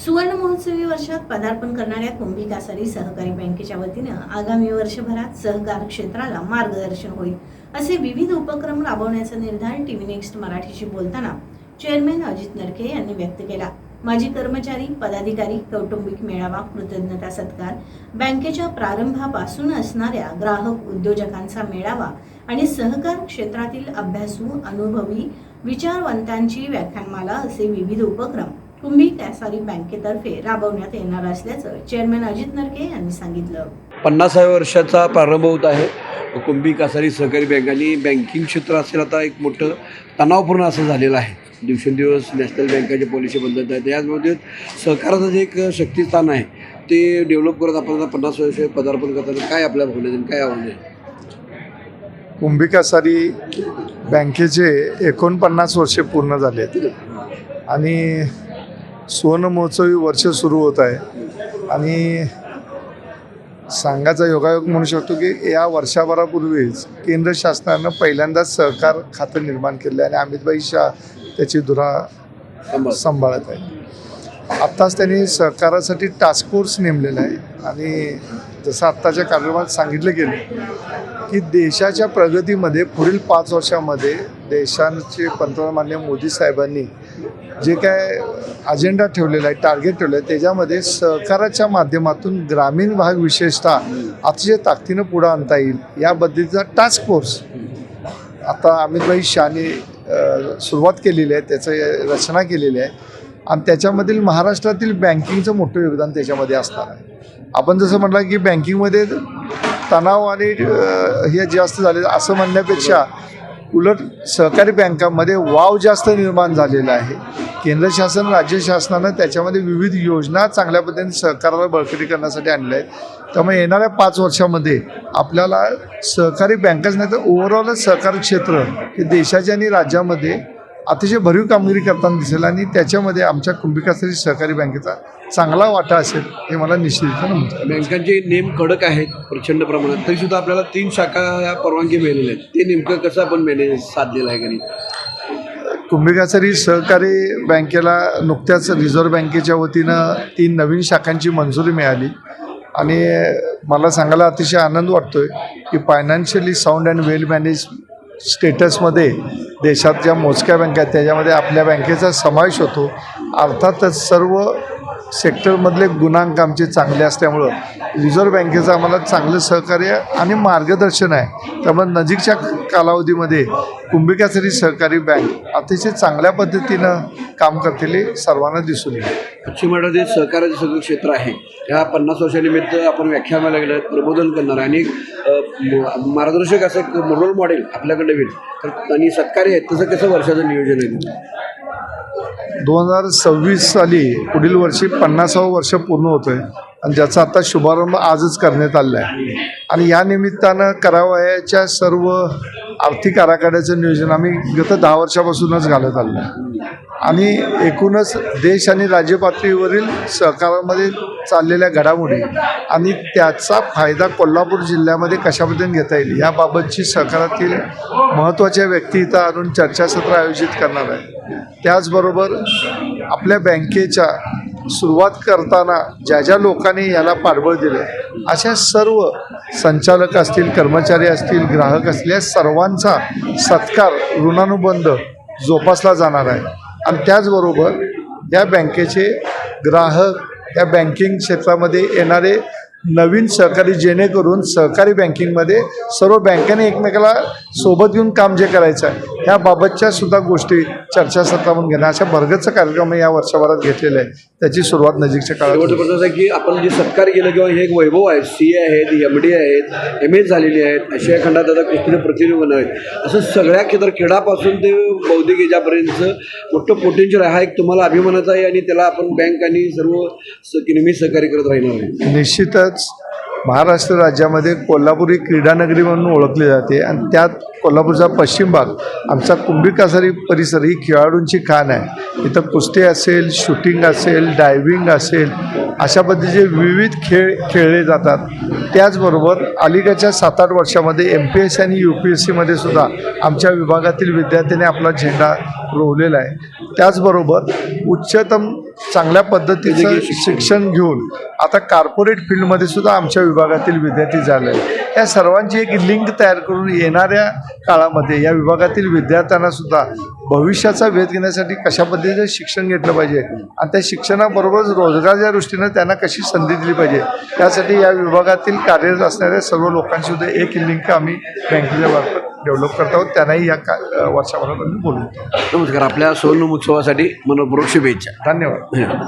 सुवर्ण महोत्सवी वर्षात पदार्पण करणाऱ्या कुंभी कासारी सहकारी बँकेच्या वतीनं आगामी वर्षभरात सहकार क्षेत्राला मार्गदर्शन होईल असे विविध उपक्रम राबवण्याचा निर्धार टीव्ही नेक्स्ट मराठीशी बोलताना चेअरमॅन अजित नरके यांनी व्यक्त केला. माजी कर्मचारी पदाधिकारी कौटुंबिक मेळावा कृतज्ञता सत्कार बँकेच्या प्रारंभापासून असणाऱ्या ग्राहक उद्योजकांचा मेळावा आणि सहकार क्षेत्रातील अभ्यासू अनुभवी विचारवंतांची व्याख्यानमाला असे विविध उपक्रम कुंभी कॅसारी बँकेतर्फे राबवण्यात येणार असल्याचं चेअरमॅन अजित नरके यांनी सांगितलं. पन्नासाव्या वर्षाचा प्रारंभ होत आहे. कुंभी कासारी सहकारी बँक आणि बँकिंग क्षेत्र असेल आता एक मोठं तणावपूर्ण असं झालेलं आहे. दिवसेंदिवस नॅशनल बँकाची पॉलिसी बदलत आहेत. याचमध्ये सहकाराचं जे एक शक्तिस्थान आहे ते डेव्हलप करत आपण आता पन्नास वर्ष पदार्पण करताना काय आपल्या भावना काय आव्हान आहे? कुंभिकासारी बँकेचे एकोणपन्नास वर्षे पूर्ण झाले आणि सुवर्ण महोत्सवी वर्ष सुरू होत आहे. आणि सांगायचा योगायोग म्हणू शकतो की या वर्षभरापूर्वीच केंद्र शासनानं पहिल्यांदाच सहकार खातं निर्माण केलं आहे आणि अमितभाई शाह त्याची धुरा सांभाळ. सांभाळत आहे आत्ताच त्यांनी सहकारासाठी टास्क फोर्स नेमलेला आहे. आणि जसं आत्ताच्या कार्यक्रमात सांगितलं गेलं की देशाच्या प्रगतीमध्ये पुढील पाच वर्षामध्ये देशाचे पंतप्रधान माननीय मोदी साहेबांनी जे काय अजेंडा ठेवलेला आहे टार्गेट ठेवलं आहे त्याच्यामध्ये सहकाराच्या माध्यमातून ग्रामीण भाग विशेषतः अतिशय ताकदीनं पुढं आणता येईल याबद्दलचा टास्क फोर्स आता अमितभाई शहाने सुरुवात केलेली आहे त्याचं रचना केलेली आहे आणि त्याच्यामधील महाराष्ट्रातील बँकिंगचं मोठं योगदान त्याच्यामध्ये असणार आहे. आपण जसं म्हटलं की बँकिंगमध्ये तणाव आणि हे जास्त झाले असं म्हणण्यापेक्षा उलट सहकारी बँकांमध्ये वाव जास्त निर्माण झालेला आहे. केंद्र शासन राज्य शासनानं त्याच्यामध्ये विविध योजना चांगल्या पद्धतीने सहकाराला बळकटी करण्यासाठी आणल्या आहेत. त्यामुळे येणाऱ्या पाच वर्षामध्ये आपल्याला सहकारी बँकच नाही तर ओव्हरऑलच सहकारी क्षेत्र हे देशाच्या आणि राज्यामध्ये अतिशय भरीव कामगिरी करताना दिसेल आणि त्याच्यामध्ये आमच्या कुंभिकासाठी सहकारी बँकेचा चांगला वाटा असेल हे मला निश्चित बँकांचे नेम कडक आहेत प्रचंड प्रमाणात. तरी सुद्धा आपल्याला तीन शाखा या परवानगी मिळालेल्या आहेत. ते नेमकं कसं आपण मॅनेज साधलेलं आहे का नाही? कुंभिकासरी सहकारी बँकेला नुकत्याच रिझर्व्ह बँकेच्या वतीनं तीन नवीन शाखांची मंजुरी मिळाली. आणि मला सांगायला अतिशय आनंद वाटतोय की financially sound and well manage स्टेटसमध्ये देशात ज्या मोजक्या बँका आहेत त्याच्यामध्ये आपल्या बँकेचा समावेश होतो. अर्थातच सर्व सेक्टरमधले गुणांक आमचे चांगले असल्यामुळं रिझर्व्ह बँकेचं आम्हाला चांगलं सहकार्य आणि मार्गदर्शन आहे. त्यामुळे नजीकच्या कालावधीमध्ये कुंभिकासरी सहकारी बँक अतिशय चांगल्या पद्धतीनं काम करतेले सर्वांना दिसून येईल. पश्चिम महाराष्ट्रातील सहकाराचे सगळं क्षेत्र आहे ह्या पन्नास वर्षानिमित्त आपण व्याख्यानाला गेलं प्रबोधन करणार आणि मार्गदर्शक असं रोल मॉडेल आपल्याकडे होईल तर आणि सत्कार्य आहे तसं कसं वर्षाचं नियोजन आहे? दोन हजार सव्वीस साली पुढील वर्षी पन्नासावं वर्ष पूर्ण होतं आहे आणि ज्याचा आता शुभारंभ आजच करण्यात आलेला आहे. आणि या निमित्तानं करावयाच्या सर्व आर्थिक आराखड्याचं नियोजन आम्ही गत दहा वर्षापासूनच घालत आलो आहे. आणि एकूणच देश आणि राज्य पातळीवरील सहकारामध्ये चाललेल्या घडामोडी आणि त्याचा फायदा कोल्हापूर जिल्ह्यामध्ये कशा पद्धतीने घेता येईल याबाबतची सहकारातील महत्त्वाच्या व्यक्ती इथं आणून चर्चासत्र आयोजित करणार आहे. त्याचबरोबर आपल्या बँकेच्या सुरुवात करताना ज्या ज्या लोकांनी याला पाठबळ दिलं अशा सर्व संचालक असतील कर्मचारी असतील ग्राहक असतील या सर्वांचा सत्कार ऋणानुबंध जोपासला जाणार आहे. आणि त्याचबरोबर या बँकेचे ग्राहक या बँकिंग क्षेत्रामध्ये येणारे नवीन सहकारी जेणेकरून सहकारी बँकिंगमध्ये सर्व बँकेने एकमेकाला सोबत घेऊन काम जे करायचं आहे ह्याबाबतच्या सुद्धा गोष्टी चर्चासत्र म्हणून घेणं अशा भरगतचा कार्यक्रम या वर्षभरात घेतलेला आहे. त्याची सुरुवात नजीकच्या काळात की आपण जे सत्कार केलं किंवा हे एक वैभव आहे सी ए आहेत एम डी आहेत एम एस झालेली आहेत आशिया खंडात आता कुस्तीचे प्रतिनिधी आहेत. असं सगळ्या क्षेत्रात खेळापासून ते बौद्धिक याच्यापर्यंतचं मोठं पोटेन्शियल आहे. हा एक तुम्हाला अभिमानाचा आहे आणि त्याला आपण बँक आणि सर्व नेहमी सहकार्य करत राहणार आहे. निश्चितच महाराष्ट्र राज्यामध्ये कोल्हापूर ही क्रीडानगरी म्हणून ओळखली जाते आणि त्यात कोल्हापूरचा पश्चिम भाग आमचा कुंभी कासारी परिसर ही खेळाडूंची खाण आहे. इथं कुस्ती असेल शूटिंग असेल डायव्हिंग असेल अशा पद्धतीचे विविध खेळ खेळले जातात. त्याचबरोबर अलीकडच्या सात आठ वर्षामध्ये एम पी एस आणि यू पी एस सीमध्ये सुद्धा आमच्या विभागातील विद्यार्थ्यांनी आपला झेंडा रोवलेला आहे. त्याचबरोबर उच्चतम चांगल्या पद्धतीचं शिक्षण घेऊन आता कॉर्पोरेट फील्डमध्ये सुद्धा आमच्या विभागातील विद्यार्थी झाले या सर्वांची एक लिंक तयार करून येणाऱ्या काळामध्ये या विभागातील विद्यार्थ्यांना सुद्धा भविष्याचा वेध घेण्यासाठी कशा पद्धतीचं शिक्षण घेतलं पाहिजे? आणि त्या शिक्षणाबरोबरच रोजगाराच्या दृष्टीनं त्यांना कशी संधी दिली पाहिजे? त्यासाठी या विभागातील कार्यरत असणाऱ्या सर्व लोकांशी सुद्धा एक लिंक आम्ही बँकेच्या मार्फत डेव्हलप करत आहोत. त्यांनाही या का वर्षभरात आम्ही बोलवतो. नमस्कार. आपल्या सोनम उत्सवासाठी मनपूर्वक शुभेच्छा. धन्यवाद.